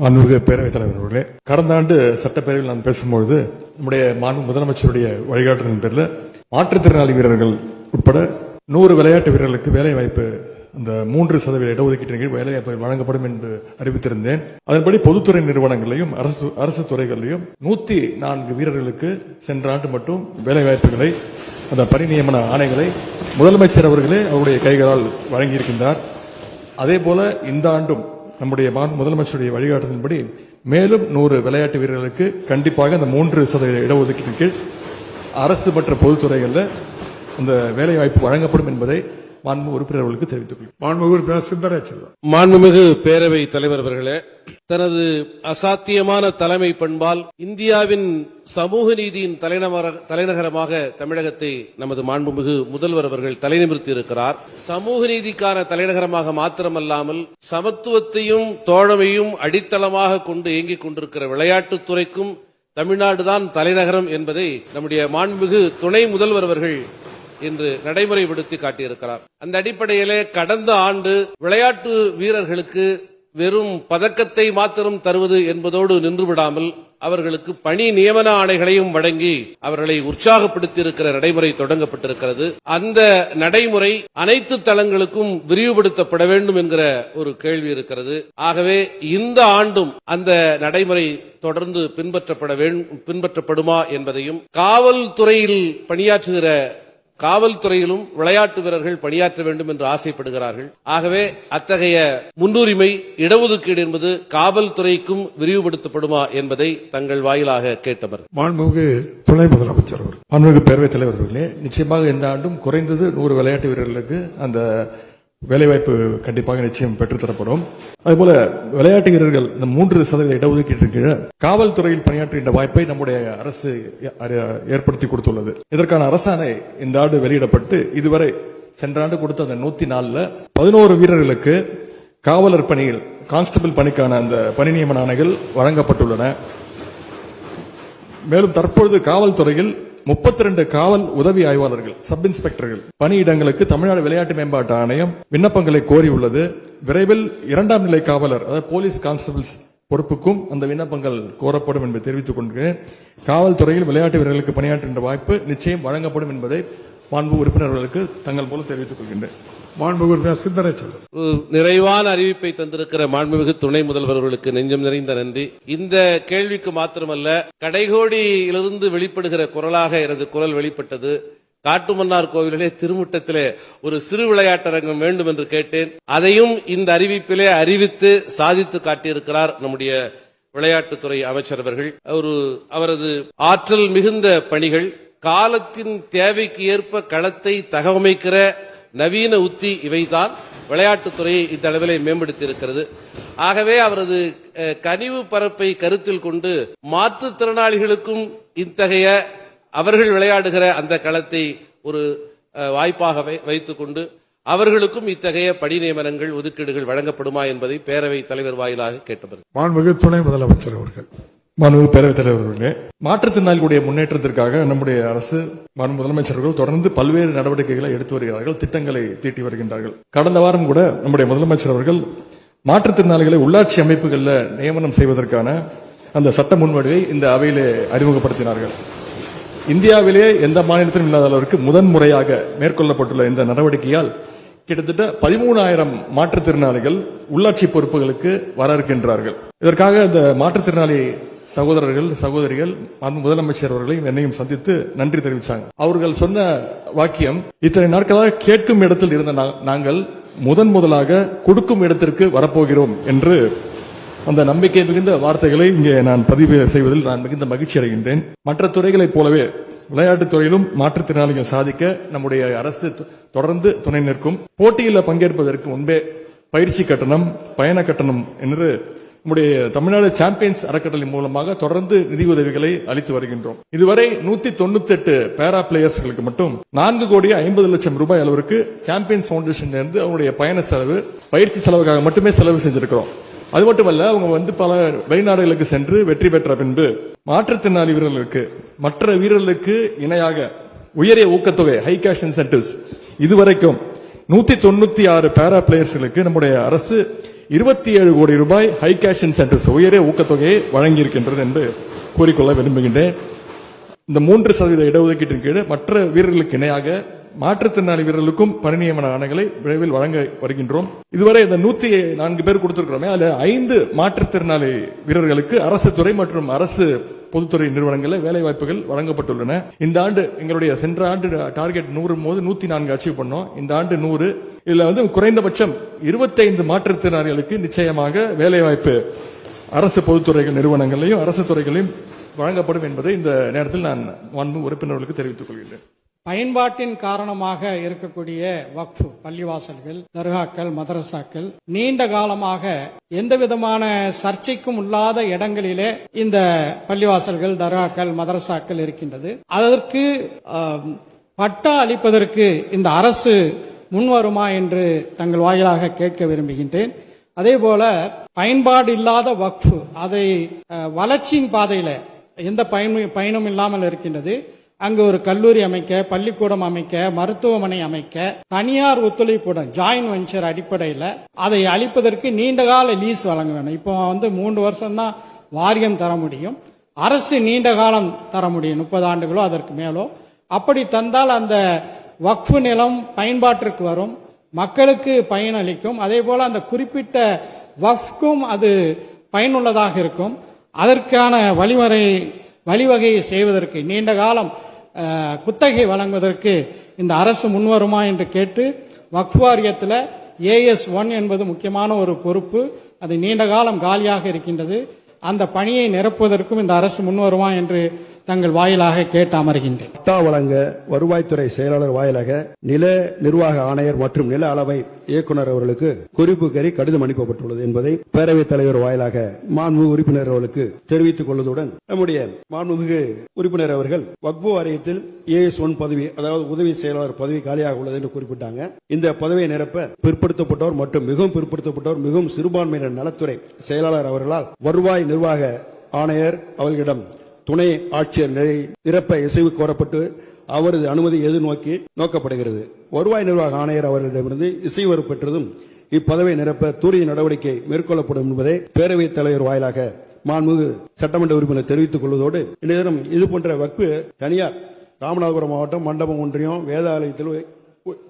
மாண்புமிகு பேரவைத் தலைவர் அவர்களே கடந்த ஆண்டு சட்டப்பேரவையில் நான் பேசும்பொழுது நம்முடைய மாண்பு முதலமைச்சருடைய வழிகாட்டுதலின் பேரில் மாற்றுத்திறனாளி வீரர்கள் உட்பட நூறு விளையாட்டு வீரர்களுக்கு வேலை வாய்ப்பு அந்த மூன்று சதவீத இடஒதுக்கீட்டின் கீழ் வேலை வாய்ப்பு வழங்கப்படும் என்று அறிவித்திருந்தேன். அதன்படி பொதுத்துறை நிறுவனங்களையும் அரசு அரசு துறைகளிலும் நூத்தி நான்கு வீரர்களுக்கு சென்ற ஆண்டு மட்டும் வேலை வாய்ப்புகளை அந்த பணி நியமன ஆணைகளை முதலமைச்சர் அவர்களே அவருடைய கைகளால் வழங்கியிருக்கின்றார். அதே போல இந்த ஆண்டும் நம்முடைய முதலமைச்சருடைய வழிகாட்டுதலின்படி மேலும் நூறு விளையாட்டு வீரர்களுக்கு கண்டிப்பாக அந்த மூன்று சதவீத இடஒதுக்கீட்டின் கீழ் அரசு மற்ற பொதுத்துறைகளில் இந்த வேலைவாய்ப்பு வழங்கப்படும் என்பதை மாண்பு உறுப்பினர்களுக்கு தெரிவித்துக் கொள்கிறேன். மாண்புமிகு உறுப்பினர் சிந்தராச்சலம் மாண்புமிகு பேரவை தலைவர் அவர்களே தனது அசாத்தியமான தலைமை பண்பால் இந்தியாவின் சமூக நீதியின் தலைநகர தலைநகரமாக தமிழகத்தை நமது மாண்புமிகு முதல்வர் அவர்கள் தலைநிமிர்த்தி இருக்கிறார் சமூக நீதிக்கான தலைநகரமாக மாத்திரமல்லாமல் சமத்துவத்தையும் தோழமையும் அடித்தளமாக கொண்டு இயங்கிக் கொண்டிருக்கிற விளையாட்டுத் துறைக்கும் தமிழ்நாடுதான் தலைநகரம் என்பதை நம்முடைய மாண்புமிகு துணை முதல்வர் அவர்கள் இன்று நடைமுறைப்படுத்தி காட்டியிருக்கிறார். அந்த அடிப்படையிலே கடந்த ஆண்டு விளையாட்டு வீரர்களுக்கு வெறும் பதக்கத்தை மாத்திரம் தருவது என்பதோடு நின்றுவிடாமல் அவர்களுக்கு பணி நியமன ஆணைகளையும் வழங்கி அவர்களை உற்சாகப்படுத்தி இருக்கிற நடைமுறை தொடங்கப்பட்டிருக்கிறது. அந்த நடைமுறை அனைத்து தளங்களுக்கும் விரிவுபடுத்தப்பட வேண்டும் என்கிற ஒரு கேள்வி இருக்கிறது. ஆகவே இந்த ஆண்டும் அந்த நடைமுறை தொடர்ந்து பின்பற்றப்பட வேண்டும் பின்பற்றப்படுமா என்பதையும் காவல்துறையில் பணியாற்றுகிற காவல்துறையிலும் விளையாட்டு வீரர்கள் பணியாற்ற வேண்டும் என்று ஆசைப்படுகிறார்கள். ஆகவே அத்தகைய முன்னுரிமை இடஒதுக்கீடு என்பது காவல்துறைக்கும் விரிவுபடுத்தப்படுமா என்பதை தங்கள் வாயிலாக கேட்டவர். மாண்புமிகு துணை முதலமைச்சர் அவர்கள். மாண்புமிகு பேரவைத் தலைவர் அவர்களே நிச்சயமாக இந்த ஆண்டும் குறைந்தது நூறு விளையாட்டு வீரர்களுக்கு அந்த வேலைவாய்ப்பு கண்டிப்பாக நிச்சயம் பெற்றுத்தரப்படும். அதுபோல விளையாட்டு வீரர்கள் இந்த மூன்று சதவீத இடஒதுக்கீட்டின் கீழ் காவல்துறையில் பணியாற்றுகின்ற வாய்ப்பை நம்முடைய அரசு ஏற்படுத்தி கொடுத்துள்ளது. இதற்கான அரசாணை இந்த ஆண்டு வெளியிடப்பட்டு இதுவரை சென்ற ஆண்டு கொடுத்த அந்த நூத்தி நாலுல பதினோரு வீரர்களுக்கு காவலர் பணியில் கான்ஸ்டபிள் பணிக்கான அந்த பணி நியமன ஆணைகள் வழங்கப்பட்டுள்ளன. மேலும் தற்பொழுது காவல்துறையில் 32 காவல் உதவி ஆய்வாளர்கள் சப் இன்ஸ்பெக்டர்கள் பணியிடங்களுக்கு தமிழ்நாடு விளையாட்டு மேம்பாட்டு ஆணையம் விண்ணப்பங்களை கோரியுள்ளது. விரைவில் இரண்டாம் நிலை காவலர் அதாவது போலீஸ் கான்ஸ்டபிள்ஸ் பொறுப்புக்கும் அந்த விண்ணப்பங்கள் கோரப்படும் என்பதை தெரிவித்துக் கொள்கிறேன். காவல்துறையில் விளையாட்டு வீரர்களுக்கு பணியாற்றுகின்ற வாய்ப்பு நிச்சயம் வழங்கப்படும் என்பதை மாண்பு உறுப்பினர்களுக்கு தங்கள் மூலம் தெரிவித்துக் கொள்கின்றேன். உறுப்பினர் ஒரு நிறைவான அறிவிப்பை தந்திருக்கிற மாண்புமிகு துணை முதல்வர் அவர்களுக்கு நெஞ்சம் நிறைந்த நன்றி. இந்த கேள்விக்கு மாத்திரமல்ல கடைகோடியிலிருந்து வெளிப்படுகிற குரலாக எனது குரல் வெளிப்பட்டது. காட்டுமன்னார் கோவிலிலே திருமுட்டத்திலே ஒரு சிறு விளையாட்டரங்கம் வேண்டும் என்று கேட்டேன். அதையும் இந்த அறிவிப்பிலே அறிவித்து சாதித்து காட்டியிருக்கிறார் நம்முடைய விளையாட்டுத்துறை அமைச்சர் அவர்கள். ஒரு அவரது ஆற்றல் மிகுந்த பணிகள் காலத்தின் தேவைக்கு ஏற்ப களத்தை தகவமைக்கிற நவீன உத்தி இவைதான். விளையாட்டுத்துறையை இந்த அளவில் மேம்படுத்தி இருக்கிறது ஆகவே அவரது கனிவு பரப்பை கருத்தில் கொண்டு மாற்றுத்திறனாளிகளுக்கும் இத்தகைய அவர்கள் விளையாடுகிற அந்த களத்தை ஒரு வாய்ப்பாக வை- வைத்துக் கொண்டு அவர்களுக்கும் இத்தகைய பணி நியமனங்கள் ஒதுக்கீடுகள் வழங்கப்படுமா என்பதை பேரவைத் தலைவர் வாயிலாக கேட்டவர் மாண்புமிகு துணை முதலமைச்சர் அவர்கள். மாண்புமிகு பேரவைத் தலைவர் மாற்றுத்திறனாளிகளுடைய முன்னேற்றத்திற்காக நம்முடைய அரசு மாண்பு முதலமைச்சர்கள் தொடர்ந்து பல்வேறு நடவடிக்கைகளை எடுத்து வருகிறார்கள் திட்டங்களை தீட்டி வருகின்றார்கள். கடந்த வாரம் கூட நம்முடைய முதலமைச்சர் அவர்கள் மாற்றுத்திறனாளிகளை உள்ளாட்சி அமைப்புகளில் நியமனம் செய்வதற்கான அந்த சட்ட முன்வடிவை இந்த அவையிலே அறிமுகப்படுத்தினார்கள். இந்தியாவிலேயே எந்த மாநிலத்திலும் இல்லாத அளவிற்கு முதன்முறையாக மேற்கொள்ளப்பட்டுள்ள இந்த நடவடிக்கையால் கிட்டத்தட்ட பதிமூணாயிரம் மாற்றுத்திறனாளிகள் உள்ளாட்சி பொறுப்புகளுக்கு வர இருக்கின்றார்கள் இதற்காக இந்த மாற்றுத்திறனாளி சகோதரர்கள் சகோதரிகள் மாண்பு முதலமைச்சர் அவர்களையும் என்னையும் சந்தித்து நன்றி தெரிவித்தாங்க அவர்கள் சொன்ன வாக்கியம் இத்தனை நாட்களாக கேட்கும் இடத்தில் இருந்த நாங்கள் முதன் முதலாக கொடுக்கும் இடத்திற்கு வரப்போகிறோம் என்று அந்த நம்பிக்கை மிகுந்த வார்த்தைகளை இங்கே நான் பதிவு செய்வதில் நான் மிகுந்த மகிழ்ச்சி அடைகின்றேன். மற்ற துறைகளைப் போலவே விளையாட்டுத் துறையிலும் மாற்றுத்திறனாளிகள் சாதிக்க நம்முடைய அரசு தொ- தொடர்ந்து துணை நிற்கும். போட்டியில் பங்கேற்பதற்கு முன்பே பயிற்சி கட்டணம் பயண கட்டணம் என்று நம்முடைய தமிழ்நாடு சாம்பியன்ஸ் அறக்கட்டளை மூலமாக தொடர்ந்து நிதியுதவிகளை அளித்து வருகின்றோம். இதுவரை நூத்தி தொண்ணூத்தி எட்டு பேரா பிளேயர்ஸ்களுக்கு மட்டும் நான்கு கோடி ஐம்பது லட்சம் ரூபாய் அளவிற்கு சாம்பியன்ஸ் பவுண்டேஷன் இருந்து அவருடைய பயண செலவு பயிற்சி செலவுக்காக மட்டுமே செலவு செஞ்சிருக்கிறோம். அது மட்டுமல்ல அவங்க வந்து பல வெளிநாடுகளுக்கு சென்று வெற்றி பெற்ற பின்பு மாற்றுத்திறனாளி வீரர்களுக்கு மற்ற வீரர்களுக்கு இணையாக உயரிய ஊக்கத்தொகை ஹை கேஷ் இன்சென்டிவ்ஸ் இதுவரைக்கும் நூத்தி தொண்ணூத்தி ஆறு பேரா பிளேயர்ஸ்களுக்கு நம்முடைய அரசு இருபத்தி ஏழு கோடி ரூபாய் ஹை கேஷன் சென்டர்ஸ் உயரிய ஊக்கத்தொகையை வழங்கியிருக்கின்றது என்று கூறிக்கொள்ள விரும்புகின்றேன். இந்த மூன்று சதவீத இடஒதுக்கீட்டின் கீழ் மற்ற வீரர்களுக்கு இணையாக மாற்றுத்திறனாளி வீரர்களுக்கும் பணிநியமன ஆணைகளை விரைவில் வழங்க வருகின்றோம். இதுவரை இந்த நூத்தி நான்கு பேர் கொடுத்திருக்கிறோமே அதுல ஐந்து மாற்றுத்திறனாளி வீரர்களுக்கு அரசு துறை மற்றும் அரசு பொதுத்துறை நிறுவனங்களில் வேலை வாய்ப்புகள் வழங்கப்பட்டுள்ளன. இந்த ஆண்டு எங்களுடைய சென்ற ஆண்டு டார்கெட் நூறு போது நூத்தி நான்கு அச்சீவ் பண்ணோம். இந்த ஆண்டு நூறு. இதுல வந்து குறைந்தபட்சம் இருபத்தைந்து மாற்றுத்திறனாளிகளுக்கு நிச்சயமாக வேலை வாய்ப்பு அரசு பொதுத்துறைகள் நிறுவனங்களையும் அரசு துறைகளையும் வழங்கப்படும் என்பதை இந்த நேரத்தில் நான் மாண்பு உறுப்பினர்களுக்கு தெரிவித்துக் கொள்கிறேன் பயன்பாட்டின் காரணமாக இருக்கக்கூடிய வக்ஃபு பள்ளிவாசல்கள் தர்காக்கள் மதரசாக்கள் நீண்ட காலமாக எந்த விதமான சர்ச்சைக்கும் இல்லாத இடங்களிலே இந்த பள்ளிவாசல்கள் தர்காக்கள் மதரசாக்கள் இருக்கின்றது. அதற்கு பட்டா அளிப்பதற்கு இந்த அரசு முன்வருமா என்று தங்கள் வாயிலாக கேட்க விரும்புகின்றேன். அதே போல பயன்பாடு இல்லாத வக்ஃபு அதை வளர்ச்சியின் பாதையில எந்த பயனும் பயனும் இல்லாமல் இருக்கின்றது. அங்கு ஒரு கல்லூரி அமைக்க பள்ளிக்கூடம் அமைக்க மருத்துவமனை அமைக்க தனியார் ஒத்துழைப்புடன் ஜாயின் வெஞ்சர் அடிப்படையில் அதை அளிப்பதற்கு நீண்டகால லீஸ் வழங்க வேண்டும் இப்போ வந்து மூன்று வருஷம் தான் வாரியம் தர முடியும். அரசு நீண்ட காலம் தர முடியும். முப்பது ஆண்டுகளோ அதற்கு மேலோ. அப்படி தந்தால் அந்த வக்ஃபு நிலம் பயன்பாட்டிற்கு வரும். மக்களுக்கு பயனளிக்கும் அதே போல அந்த குறிப்பிட்ட வஃப்க்கும் அது பயனுள்ளதாக இருக்கும். அதற்கான வழிமுறை வழிவகையை செய்வதற்கு நீண்ட காலம் குத்தகை வழங்குவதற்கு இந்த அரசு முன்வருமா என்று கேட்டு வக்ஃப் வாரியத்தில் ஏஎஸ் ஒன் என்பது முக்கியமான ஒரு பொறுப்பு. அது நீண்ட காலம் காலியாக இருக்கின்றது. அந்த பணியை நிரப்புவதற்கும் இந்த அரசு முன்வருமா என்று தங்கள் வாயிலாக கேட்டு அமர்கின்றேன். பட்டா வழங்க வருவாய்த்துறை செயலாளர் வாயிலாக நில நிர்வாக ஆணையர் மற்றும் நில அளவை இயக்குனர் அவர்களுக்கு குறிப்பு கறி கடிதம் அனுப்பப்பட்டுள்ளது என்பதை பேரவைத் தலைவர் வாயிலாக மாண்புமிகு உறுப்பினர் அவர்களுக்கு தெரிவித்துக் கொள்வதுடன் நம்முடைய மாண்புமிகு உறுப்பினர் அவர்கள் வக்பு வாரியத்தில் ஏஎஸ் ஒன் பதவி அதாவது உதவி செயலாளர் பதவி காலியாக உள்ளது என்று குறிப்பிட்டாங்க. இந்த பதவியை நிரப்ப பிற்படுத்தப்பட்டோர் மற்றும் மிகவும் பிற்படுத்தப்பட்டோர் மிகவும் சிறுபான்மையினர் நலத்துறை செயலாளர் அவர்களால் வருவாய் நிர்வாக ஆணையர் அவர்களிடம் துணை ஆட்சியர் நிலை நிரப்ப இசைவு கோரப்பட்டு அவரது அனுமதி எதிர்நோக்கி நோக்கப்படுகிறது. வருவாய் நிர்வாக ஆணையர் அவர்களிடமிருந்து இசைவு பெற்றதும் இப்பதவியை நிரப்ப தூரிய நடவடிக்கை மேற்கொள்ளப்படும் என்பதை பேரவைத் தலைவர் வாயிலாக மாண்புமிகு சட்டமன்ற உறுப்பினர் தெரிவித்துக் கொள்வதோடு இந்த தினம் இது போன்ற வக்பு தனியார் ராமநாதபுரம் மாவட்டம் மண்டபம் ஒன்றியம் வேதாலயத்தில்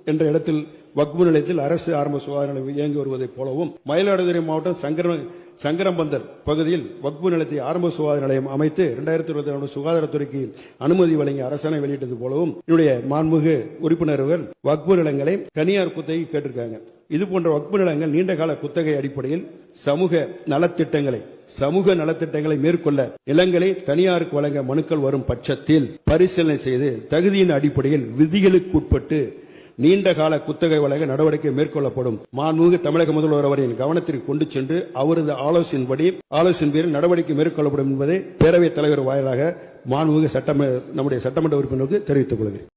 என்ற இடத்தில் வக்பு நிலையத்தில் அரசு ஆரம்ப சுகாதார நிலையம் இயங்கி வருவதைப் போலவும் மயிலாடுதுறை மாவட்டம் சங்கர சங்கரம்பந்தர் பகுதியில் வக்பு நிலத்தை ஆரம்ப சுகாதார நிலையம் அமைத்து இரண்டாயிரத்தி இருபத்தி நாலு சுகாதாரத்துறைக்கு அனுமதி வழங்கி அரசாணை வெளியிட்டது போலவும் என்னுடைய மாண்புமிகு உறுப்பினர்கள் வக்பு நிலங்களை தனியார் குத்தகை கேட்டிருக்காங்க. இது போன்ற வக்பு நிலங்கள் நீண்டகால குத்தகை அடிப்படையில் சமூக நலத்திட்டங்களை சமூக நலத்திட்டங்களை மேற்கொள்ள நிலங்களை தனியாருக்கு வழங்க மனுக்கள் வரும் பட்சத்தில் பரிசீலனை செய்து தகுதியின் அடிப்படையில் விதிகளுக்கு உட்பட்டு நீண்ட கால குத்தகை வழங்க நடவடிக்கை மேற்கொள்ளப்படும். மாண்புமிகு தமிழக முதல்வர் அவரின் கவனத்திற்கு கொண்டு சென்று அவரது ஆலோசனைப்படி ஆலோசனை பேரில் நடவடிக்கை மேற்கொள்ளப்படும் என்பதை பேரவைத் தலைவர் வாயிலாக மாண்புமிகு சட்டம நம்முடைய சட்டமன்ற உறுப்பினருக்கு தெரிவித்துக் கொள்கிறேன்.